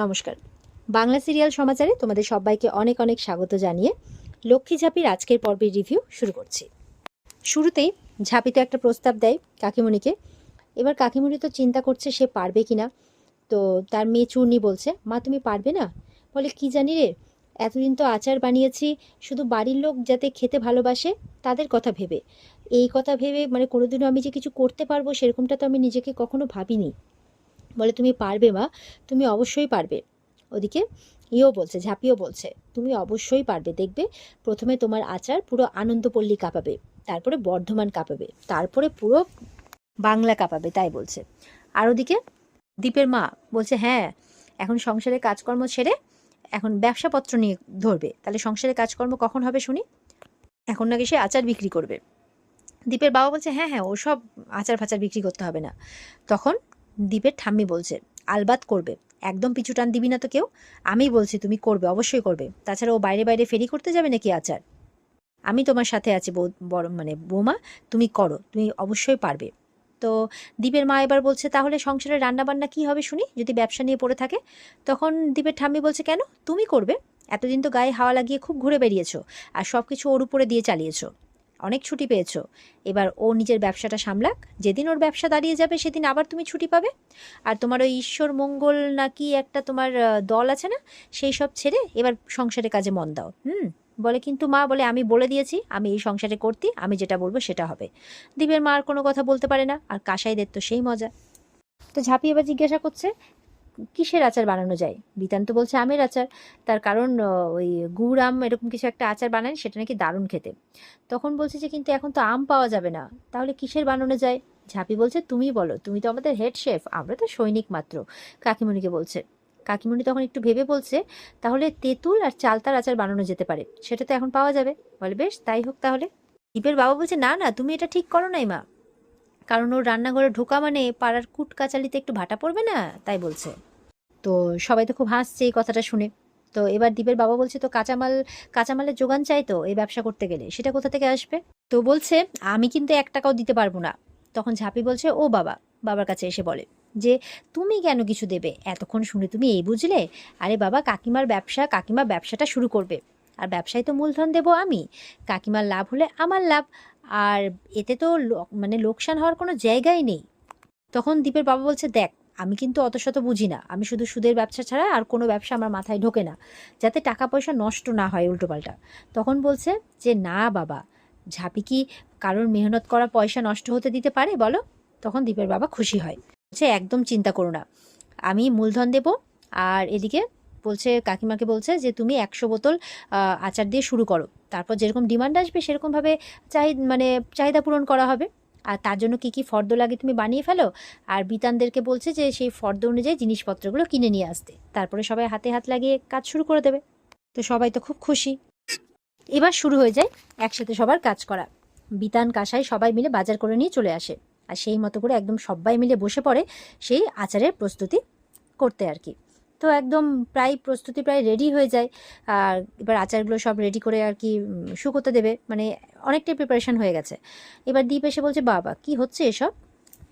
নমস্কার। বাংলা সিরিয়াল সমাচারে তোমাদের সবাইকে অনেক অনেক স্বাগত জানিয়ে লক্ষ্মী ঝাঁপির আজকের পর্বের রিভিউ শুরু করছি। শুরুতেই ঝাঁপি তো একটা প্রস্তাব দেয় কাকিমণিকে। এবার কাকিমণি তো চিন্তা করছে সে পারবে কি না তো তার মেয়ে চূর্ণি বলছে, মা, তুমি পারবে না? বলে, কি জানি রে, এতদিন তো আচার বানিয়েছি, শুধু বাড়ির লোক যাতে খেতে ভালোবাসে, তাদের কথা ভেবে। এই কথা ভেবে মানে কোনোদিনও আমি যে কিছু করতে পারব সেরকমটা তো আমি নিজেকে কখনো ভাবিনি। বলে, তুমি পারবে মা, তুমি অবশ্যই পারবে। ওদিকে ইও বলছে, ঝাঁপিও বলছে, তুমি অবশ্যই পারবে, দেখবে, প্রথমে তোমার আচার পুরো আনন্দপল্লী কাঁপাবে, তারপরে বর্ধমান কাঁপাবে, তারপরে পুরো বাংলা কাঁপাবে, তাই বলছে। আর ওদিকে দীপের মা বলছে হ্যাঁ এখন সংসারের কাজকর্ম ছেড়ে এখন ব্যবসাপত্র নিয়ে ধরবে, তাহলে সংসারের কাজকর্ম কখন হবে শুনি? এখন নাকি সে আচার বিক্রি করবে। দীপের বাবা বলছে হ্যাঁ হ্যাঁ ওসব আচার ফাচার বিক্রি করতে হবে না। তখন দীপের ঠাম্মি বলছে, আলবাত করবে। একদম পিছু টান দিবি না তো কেউ? আমি বলছি, তুমি করবে, অবশ্যই করবে। তাছাড়া ও বাইরে বাইরে ফেরি করতে যাবে নাকি আচার? আমি তোমার সাথে আছি বড় মানে বৌমা, তুমি করো, তুমি অবশ্যই পারবে। তো দীপের মা এবার বলছে, তাহলে সংসারের রান্নাবান্না কি হবে শুনি? যদি ব্যবসা নিয়ে পড়ে থাকে? তখন দীপের ঠাম্মি বলছে, কেন? তুমি করবে। এতদিন তো গায়ে হাওয়া লাগিয়ে খুব ঘুরে বেরিয়েছো আর সব কিছু ওর উপরে দিয়ে চালিয়েছো। অনেক ছুটি পেয়েছ। এবার ও নিজের ব্যবসাটা সামলাক। যেদিন ওর ব্যবসা দাঁড়িয়ে যাবে, সেদিন আবার তুমি ছুটি পাবে। আর তোমার ওই ঈশ্বর মঙ্গল নাকি একটা তোমার দল আছে না, সেই সব ছেড়ে এবার সংসারের কাজে মন দাও। হুম? বলে কিন্তু মা বলে, আমি বলে দিয়েছি, আমি এই সংসারে করতি, আমি যেটা বলব সেটা হবে। দীপের মা আর কোনো কথা বলতে পারে না, আর কাসাইদের তো সেই মজা। তো ঝাঁপি এবার জিজ্ঞাসা করছে কিসের আচার বানানো যায়? বিতান তো বলছে আমের আচার। তার কারণ ওই গুড় আম এরকম কিছু একটা আচার বানায়, সেটা নাকি দারুণ খেতে। তখন বলছে যে, কিন্তু এখন তো আম পাওয়া যাবে না। তাহলে কিসের বানানো যায়? ঝাঁপি বলছে, তুমি বলো, তুমি তো আমাদের হেড শেফ আমরা তো সৈনিক মাত্র। কাকিমণিকে বলছে। কাকিমণি তখন একটু ভেবে বলছে, তাহলে তেঁতুল আর চালতার আচার বানানো যেতে পারে। সেটা তো এখন পাওয়া যাবে। বলে, বেশ, তাই হোক তাহলে। দীপের বাবা বলছে, না না, তুমি এটা ঠিক করো নাই, মা। কারণ ওর রান্নাঘরে ঢোকা মানে পাড়ার কুট কাচালিতে একটু ভাটা পড়বে না? তাই বলছে। তো সবাই তো খুব হাসছে এই কথাটা শুনে। তো এবার দীপের বাবা বলছে, তো কাঁচামাল, কাঁচামালের যোগান চাই তো এই ব্যবসা করতে গেলে। সেটা কোথা থেকে আসবে? তো বলছে, আমি কিন্তু এক টাকাও দিতে পারব না। তখন ঝাঁপি বলছে, ও বাবা। বাবার কাছে এসে বলে যে, তুমি কেন কিছু দেবে? এতক্ষণ শুনে তুমি এই বুঝলে? আরে বাবা, কাকিমার ব্যবসা, কাকিমা ব্যবসাটা শুরু করবে। আর ব্যবসায় তো মূলধন দেবো আমি। কাকিমার লাভ হলে আমার লাভ। আর এতে তো মানে লোকসান হওয়ার কোনো জায়গাই নেই। তখন দীপের বাবা বলছে, দেখ আমি কিন্তু অত শত বুঝি না। আমি শুধু সুদের ব্যবসা ছাড়া আর কোনো ব্যবসা আমার মাথায় ঢোকে না, যাতে টাকা পয়সা নষ্ট না হয় উল্টোপাল্টা। তখন বলছে যে, না বাবা, ঝাঁপি কি কারোর মেহনত করা পয়সা নষ্ট হতে দিতে পারে বলো? তখন দীপের বাবা খুশি হয়। বলছে, একদম চিন্তা করো না, আমি মূলধন দেব। আর এদিকে বলছে, কাকিমাকে বলছে যে, তুমি একশো বোতল আচার দিয়ে শুরু করো। তারপর যেরকম ডিমান্ড আসবে সেরকমভাবে চাহি মানে চাহিদা পূরণ করা হবে। আর তার জন্য কি কি ফর্দ লাগে তুমি বানিয়ে ফেলো? আর বিতানদেরকে বলছে যে সেই ফর্দ অনুযায়ী জিনিসপত্রগুলো কিনে নিয়ে আসতে। তারপরে সবাই হাতে হাত লাগিয়ে কাজ শুরু করে দেবে। তো সবাই তো খুব খুশি। এবার শুরু হয়ে যায় একসাথে সবার কাজ করা। বিতান, কাসাই সবাই মিলে বাজার করে নিয়ে চলে আসে। আর সেই মতো করে একদম সবাই মিলে বসে পড়ে সেই আচারের প্রস্তুতি করতে আর কি। তো একদম প্রায় প্রস্তুতি প্রায় রেডি হয়ে যায়। আর এবার আচারগুলো সব রেডি করে আর কি শুকোতে দেবে। মানে অনেকটাই প্রিপারেশান হয়ে গেছে। এবার দ্বীপ এসে বলছে, বাবা, কি হচ্ছে এসব?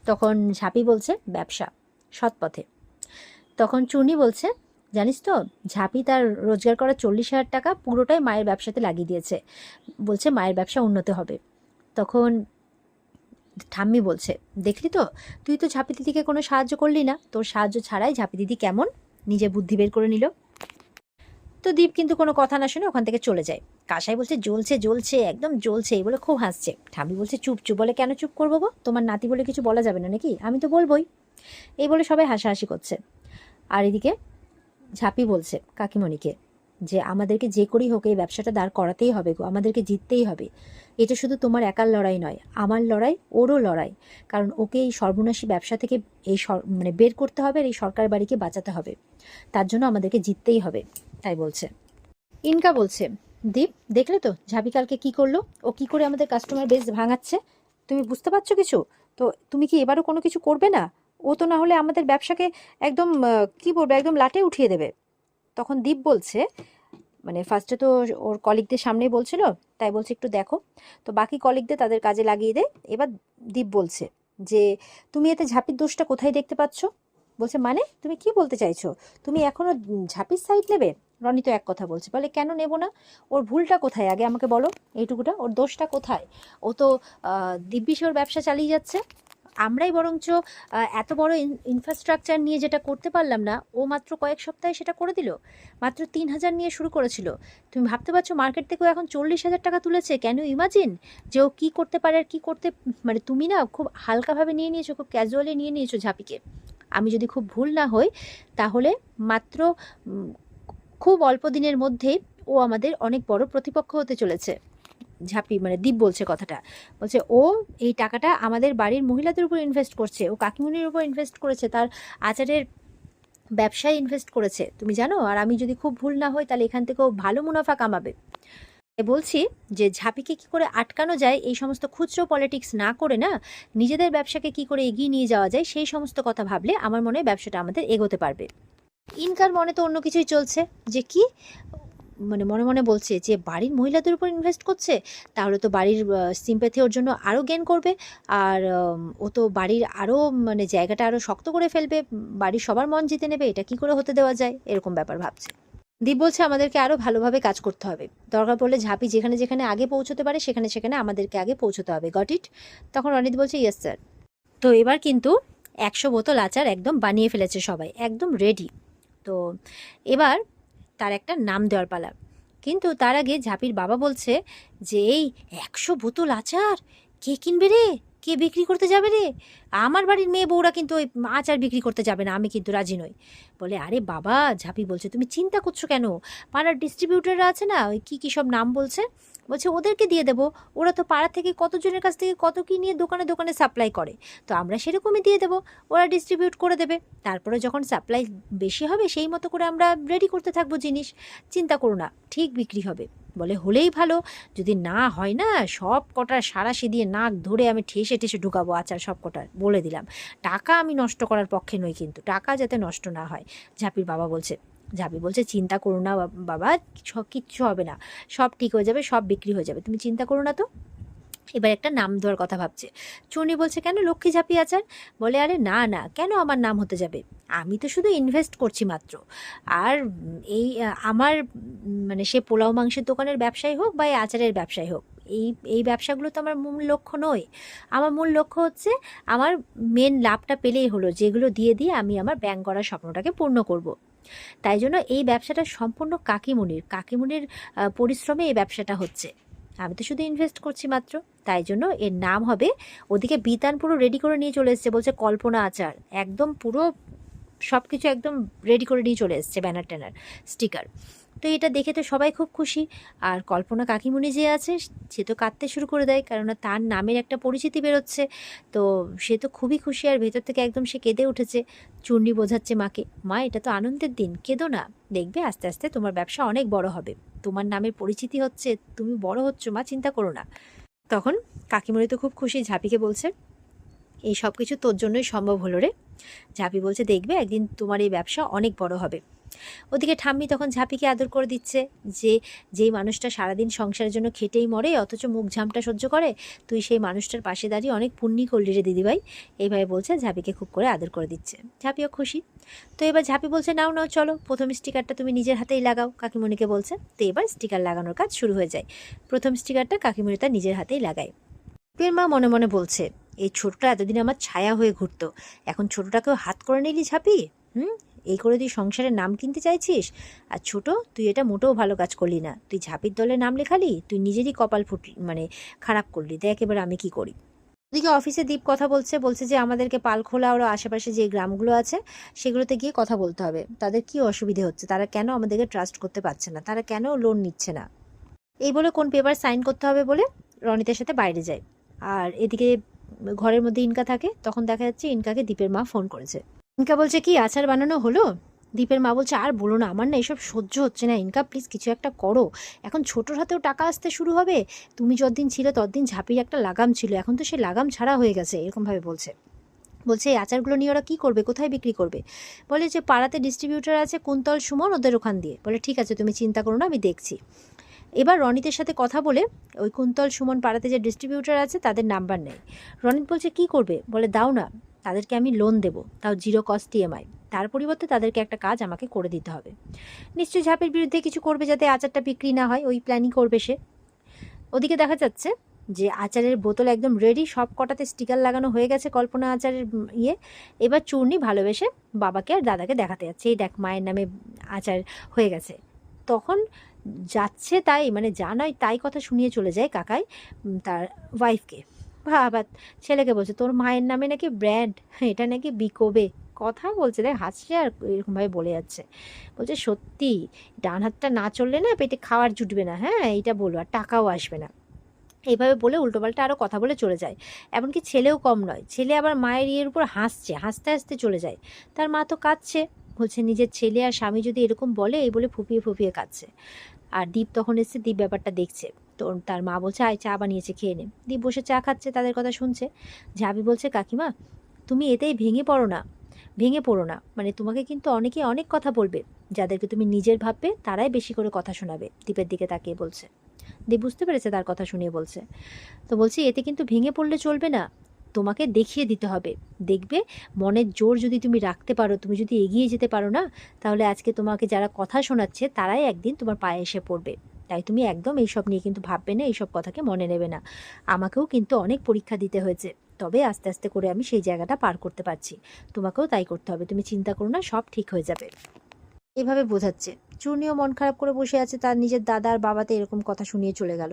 তখন ঝাঁপি বলছে, ব্যবসা, সৎ পথে। তখন চুনি বলছে, জানিস তো, ঝাঁপি তার রোজগার করা চল্লিশ হাজার টাকা পুরোটাই মায়ের ব্যবসাতে লাগিয়ে দিয়েছে। বলছে, মায়ের ব্যবসা উন্নত হবে। তখন ঠাম্মি বলছে, দেখলি তো, তুই তো ঝাঁপি দিদিকে কোনো সাহায্য করলি না। তোর সাহায্য ছাড়াই ঝাঁপি দিদি কেমন? নিজে বুদ্ধি বের করে নিল। তো দীপ কিন্তু কোনো কথা না শুনে ওখান থেকে চলে যায়। কাসাই বলছে, জ্বলছে জ্বলছে, একদম জ্বলছে এই বলে খুব হাসছে। ঠাম্মি বলছে, চুপ চুপ বলে, কেন চুপ করব গো? তোমার নাতি বলে কিছু বলা যাবে না নাকি? আমি তো বলবোই। এই বলে সবাই হাসাহাসি করছে। আর এদিকে ঝাঁপি বলছে, কাকিমণিকে যে আমাদেরকে যে করেই হোক এই ব্যবসাটা দাঁড় করাতেই হবে গো, আমাদেরকে জিততেই হবে। এটা শুধু তোমার একার লড়াই নয়, আমার লড়াই, ওরও লড়াই। কারণ ওকে এই সর্বনাশী ব্যবসা থেকে এই মানে বের করতে হবে আর এই সরকার বাড়িকে বাঁচাতে হবে। তার জন্য আমাদেরকে জিততেই হবে, তাই বলছে। ইনকা বলছে, দীপ, দেখলে তো ঝাঁপি কালকে কি করল? ও কি করে আমাদের কাস্টমার বেস ভাঙাচ্ছে? তুমি বুঝতে পারছ কিছু? তো তুমি কি এবারও কোনো কিছু করবে না? ও তো না হলে আমাদের ব্যবসাকে একদম কি বলবে, একদম লাটে উঠিয়ে দেবে। তখন দীপ বলছে মানে ফার্স্টে তো ওর কলিগদের সামনেই বলছিল তাই বলছে একটু দেখো। তো বাকি কলিগদের তাদের কাজে লাগিয়ে দেয় এবার দীপ বলছে যে তুমি এতে ঝাঁপির দোষটা কোথায় দেখতে পাচ্ছ? বলছে মানে? তুমি কি বলতে চাইছো? তুমি এখনও উম, ঝাঁপির সাইড নেবে? রনি তো এক কথা বলছে বলে কেন নেব না? ওর ভুলটা কোথায়? আগে আমাকে বলো এইটুকুটা। ওর দোষটা কোথায়? ও তো আহ, দিব্যি সে ওর ব্যবসা চালিয়ে যাচ্ছে। আমরাই বরঞ্চ এত বড় ইনফ্রাস্ট্রাকচার নিয়ে যেটা করতে পারলাম না, ও মাত্র কয়েক সপ্তাহে সেটা করে দিল। মাত্র তিন হাজার নিয়ে শুরু করেছিল। তুমি ভাবতে পারছ মার্কেট থেকেও এখন চল্লিশ হাজার টাকা তুলেছে? ইউ ইমাজিন যে ও কী করতে পারে আর কী করতে মানে তুমি না খুব হালকাভাবে নিয়ে নিয়েছো, খুব ক্যাজুয়ালি নিয়ে নিয়েছো ঝাঁপিকে। আমি যদি খুব ভুল না হই, তাহলে মাত্র খুব অল্প দিনের মধ্যেই ও আমাদের অনেক বড় প্রতিপক্ষ হতে চলেছে। ঝাঁপি মানে দীপ বলছে কথাটা। বলছে, ও এই টাকাটা আমাদের বাড়ির মহিলাদের উপর ইনভেস্ট করছে। ও কাকিমুনির উপর ইনভেস্ট করেছে, তার আচারের ব্যবসায় ইনভেস্ট করেছে। তুমি জানো, আর আমি যদি খুব ভুল না হই, তাহলে এখান থেকেও ভালো মুনাফা কামাবে। বলছি যে ঝাঁপিকে কি করে আটকানো যায়, এই সমস্ত খুচরো পলিটিক্স না করে না, নিজেদের ব্যবসাকে কি করে এগিয়ে নিয়ে যাওয়া যায়, সেই সমস্ত কথা ভাবলে আমার মনে হয় ব্যবসাটা আমাদের এগোতে পারবে। ইনকার মনে তো অন্য কিছুই চলছে। যে কি? মানে মনে মনে বলছে যে, বাড়ির মহিলাদের উপর ইনভেস্ট করছে, তাহলে তো বাড়ির সিম্প্যাথি ওর জন্য আরও গেন করবে। আর ও তো বাড়ির আরও মানে জায়গাটা আরও শক্ত করে ফেলবে। বাড়ির সবার মন জিতে নেবে, এটা কি করে হতে দেওয়া যায়? এরকম ব্যাপার ভাবছে। দীপ বলছে, আমাদেরকে আরও ভালোভাবে কাজ করতে হবে। দরকার পড়লে ঝাঁপি যেখানে যেখানে আগে পৌঁছতে পারে, সেখানে সেখানে আমাদেরকে আগে পৌঁছতে হবে। গট ইট তখন রনিত বলছে ইয়েস স্যার তো এবার কিন্তু একশো বোতল আচার একদম বানিয়ে ফেলেছে সবাই, একদম রেডি তো এবার তার একটা নাম দেওয়ার পালা। কিন্তু তার আগে ঝাপির বাবা বলছে যে, এই একশো বোতল আচার, কে কিনবে রে? কে বিক্রি করতে যাবে রে? আমার বাড়ির মেয়ে বউরা কিন্তু ওই আচার বিক্রি করতে যাবে না, আমি কিন্তু রাজি নই। বলে, আরে বাবা, ঝাঁপি বলছে, তুমি চিন্তা করছ কেন? পাড়ার ডিস্ট্রিবিউটাররা আছে না, ওই কী কী সব নাম বলছে? বলছে, ওদেরকে দিয়ে দেবো। ওরা তো পাড়া থেকে কতজনের কাছ থেকে কত কী নিয়ে দোকানে দোকানে সাপ্লাই করে। তো আমরা সেরকমই দিয়ে দেবো। ওরা ডিস্ট্রিবিউট করে দেবে। তারপরে যখন সাপ্লাই বেশি হবে, সেই মতো করে আমরা রেডি করতে থাকব জিনিস। চিন্তা করো না, ঠিক বিক্রি হবে। বলে, হলেই ভালো। যদি না হয় না সব কটার সারাশি দিয়ে নাক ধরে আমি ঠেসে ঠেসে ঢুকাবো আচার সব কটার বলে দিলাম। টাকা আমি নষ্ট করার পক্ষে নই কিন্তু। টাকা যাতে নষ্ট না হয়, ঝাপির বাবা বলছে। ঝাপি বলছে, চিন্তা করো না বাবা কিচ্ছু হবে না। সব ঠিক হয়ে যাবে, সব বিক্রি হয়ে যাবে। তুমি চিন্তা করো না তো। এবার একটা নাম দেওয়ার কথা ভাবছে। চুনি বলছে, কেন লক্ষ্মী ঝাঁপি আচার বলে, আরে না না, কেন আমার নাম হতে যাবে? আমি তো শুধু ইনভেস্ট করছি মাত্র। আর এই আমার মানে সে পোলাও মাংসের দোকানের ব্যবসায়ী হোক বা এই আচারের ব্যবসায়ী হোক এই এই ব্যবসাগুলো তো আমার মূল লক্ষ্য নয়। আমার মূল লক্ষ্য হচ্ছে আমার মেন লাভটা পেলেই হলো, যেগুলো দিয়ে দিয়ে আমি আমার ব্যাংক করার স্বপ্নটাকে পূর্ণ করব। তাই জন্য এই ব্যবসাটা সম্পূর্ণ কাকিমুনির কাকিমুনির পরিশ্রমে এই ব্যবসাটা হচ্ছে। আমি তো শুধু ইনভেস্ট করছি মাত্র, তাই জন্য এর নাম হবে, ওদিকে বিতান পুরো রেডি করে নিয়ে চলে এসছে, বলছে কল্পনা আচার। একদম পুরো সব কিছু একদম রেডি করে নিয়ে চলে এসছে ব্যানার ট্যানার স্টিকার তো এটা দেখে তো সবাই খুব খুশি। আর কল্পনা কাকিমুনি যে আছে, সে তো কাঁদতে শুরু করে দেয়, কেননা তার নামের একটা পরিচিতি বেরোচ্ছে। তো সে তো খুবই খুশি, আর ভেতর থেকে একদম সে কেঁদে উঠেছে। চূর্ণি বোঝাচ্ছে মাকে, মা, এটা তো আনন্দের দিন, কেঁদো না। দেখবে আস্তে আস্তে তোমার ব্যবসা অনেক বড় হবে। তোমার নামের পরিচিতি হচ্ছে, তুমি বড় হচ্ছ, মা, চিন্তা করো না। তখন কাকিমুনি তো খুব খুশি, ঝাঁপিকে বলছে, এই সব কিছু তোর জন্যই সম্ভব হলো রে। ঝাঁপি বলছে, দেখবে একদিন তোমার এই ব্যবসা অনেক বড় হবে। ওদিকে ঠাম্মি তখন ঝাঁপিকে আদর করে দিচ্ছে যে, যেই মানুষটা সারাদিন সংসারের জন্য খেটেই মরে, অথচ মুখ ঝামটা সহ্য করে, তুই সেই মানুষটার পাশে দাঁড়িয়ে অনেক পুণ্যি করলি রে দিদিভাই। এইভাবে বলছে, ঝাঁপিকে খুব করে আদর করে দিচ্ছে। ঝাঁপিও খুশি। তো এবার ঝাঁপি বলছে, নাও নাও, চলো, প্রথম স্টিকারটা তুমি নিজের হাতেই লাগাও। কাকিমণিকে বলছে। তো এবার স্টিকার লাগানোর কাজ শুরু হয়ে যায়। প্রথম স্টিকারটা কাকিমণি তার নিজের হাতেই লাগায়। পের মা মনে মনে বলছে, এই ছোটটা এতদিন আমার ছায়া হয়ে ঘুরতো। এখন ছোটটাকেও হাত করে নিলি ঝাঁপি? হুম? এই করে তুই সংসারের নাম কিনতে চাইছিস? আর ছোট, তুই এটা মোটেও ভালো কাজ করলি না। তুই ঝাঁপির দলে নাম লেখালি, তুই নিজেরই কপাল ফুটলি মানে খারাপ করলি। দেখ এবার আমি কি করি। ওদিকে অফিসে দীপ কথা বলছে বলছে যে আমাদেরকে পালখোলা ওর আশেপাশে যে গ্রামগুলো আছে, সেগুলোতে গিয়ে কথা বলতে হবে। তাদের কি অসুবিধে হচ্ছে? তারা কেন আমাদেরকে ট্রাস্ট করতে পারছে না? তারা কেন লোন নিচ্ছে না? এই বলে কোন পেপার সাইন করতে হবে বলে রনিতের সাথে বাইরে যায়। আর এদিকে ঘরের মধ্যে ইনকা থাকে, তখন দেখা যাচ্ছে ইনকাকে দীপের মা ফোন করেছে। ইনকা বলছে কি, আচার বানানো হলো? দীপের মা বলছে, আর বলো না, আমার না এসব সহ্য হচ্ছে না। ইনকা প্লিজ কিছু একটা করো। এখন ছোটোর হাতেও টাকা আসতে শুরু হবে। তুমি যতদিন ছিল ততদিন ঝাঁপির একটা লাগাম ছিল। এখন তো সে লাগাম ছাড়া হয়ে গেছে, এরকমভাবে বলছে। বলছে, এই আচারগুলো নিয়ে ওরা কী করবে? কোথায় বিক্রি করবে? বলে যে, পাড়াতে ডিস্ট্রিবিউটার আছে কুন্তল সুমন ওদের ওখান দিয়ে। বলে, ঠিক আছে, তুমি চিন্তা করো না, আমি দেখছি। এবার রনিতের সাথে কথা বলে, ওই কুন্তল সুমন পাড়াতে যে ডিস্ট্রিবিউটার আছে, তাদের নাম্বার নেয়। রনিত বলছে, কি করবে? বলে, দাও না। তাদেরকে আমি লোন দেবো, তাও জিরো কস্ট ইএমআই তার পরিবর্তে তাদেরকে একটা কাজ আমাকে করে দিতে হবে। নিশ্চয়ই ঝাপের বিরুদ্ধে কিছু করবে যাতে আচারটা বিক্রি না হয়, ওই প্ল্যানিং করবে সে। ওদিকে দেখা যাচ্ছে যে আচারের বোতল একদম রেডি সব কটাতে স্টিকার লাগানো হয়ে গেছে কল্পনা আচারের ইয়ে। এবার চূর্ণি ভালোবেসে বাবাকে আর দাদাকে দেখাতে যাচ্ছে। এই দেখ, মায়ের নামে আচার হয়ে গেছে। তখন যাচ্ছে তাই মানে যা নয় তাই কথা শুনিয়ে চলে যায় কাকাই তার ওয়াইফকে বাবা, ছেলেকে বলছে, তোর মায়ের নামে নাকি ব্র্যান্ড এটা নাকি বিকোবে? কথা বলছে, দেখ হাসছে আর এরকমভাবে বলে যাচ্ছে। বলছে, সত্যি, ডান হাতটা না চললে না পেটে খাওয়ার জুটবে না। হ্যাঁ এইটা বলো আর টাকাও আসবে না। এইভাবে বলে উল্টোপাল্টা আরও কথা বলে চলে যায়। এমনকি ছেলেও কম নয়, ছেলে আবার মায়ের ইয়ের উপর হাসছে, হাসতে হাসতে চলে যায়। তার মা তো কাঁদছে, বলছে, নিজের ছেলে আর স্বামী যদি এরকম বলে, এই বলে ফুপিয়ে ফুপিয়ে কাঁদছে। আর দীপ তখন এসছে দীপ ব্যাপারটা দেখছে। তো তার মা বলছে, আয়, চা বানিয়েছে, খেয়ে নে। দীপ বসে চা খাচ্ছে, তাদের কথা শুনছে। ঝাবি বলছে, কাকিমা, তুমি এতেই ভেঙে পড়ো না, ভেঙে পড়ো না। মানে তোমাকে কিন্তু অনেকে অনেক কথা বলবে। যাদেরকে তুমি নিজের ভাববে, তারাই বেশি করে কথা শোনাবে। দীপের দিকে তাকিয়ে বলছে। দীপ বুঝতে পেরেছে তার কথা শুনিয়ে বলছে। তো বলছি, এতে কিন্তু ভেঙে পড়লে চলবে না। তোমাকে দেখিয়ে দিতে হবে। দেখবে, মনের জোর যদি তুমি রাখতে পারো, তুমি যদি এগিয়ে যেতে পারো না, তাহলে আজকে তোমাকে যারা কথা শোনাচ্ছে, তারাই একদিন তোমার পায়ে এসে পড়বে। তাই তুমি একদম এইসব নিয়ে কিন্তু ভাববে না, এইসব কথাকে মনে নেবে না। আমাকেও কিন্তু অনেক পরীক্ষা দিতে হয়েছে। তবে আস্তে আস্তে করে আমি সেই জায়গাটা পার করতে পারছি। তোমাকেও তাই করতে হবে। তুমি চিন্তা করো না, সব ঠিক হয়ে যাবে। এভাবে বোঝাচ্ছে। চূর্ণিও মন খারাপ করে বসে আছে, তার নিজের দাদা আর বাবাতে এরকম কথা শুনিয়ে চলে গেল।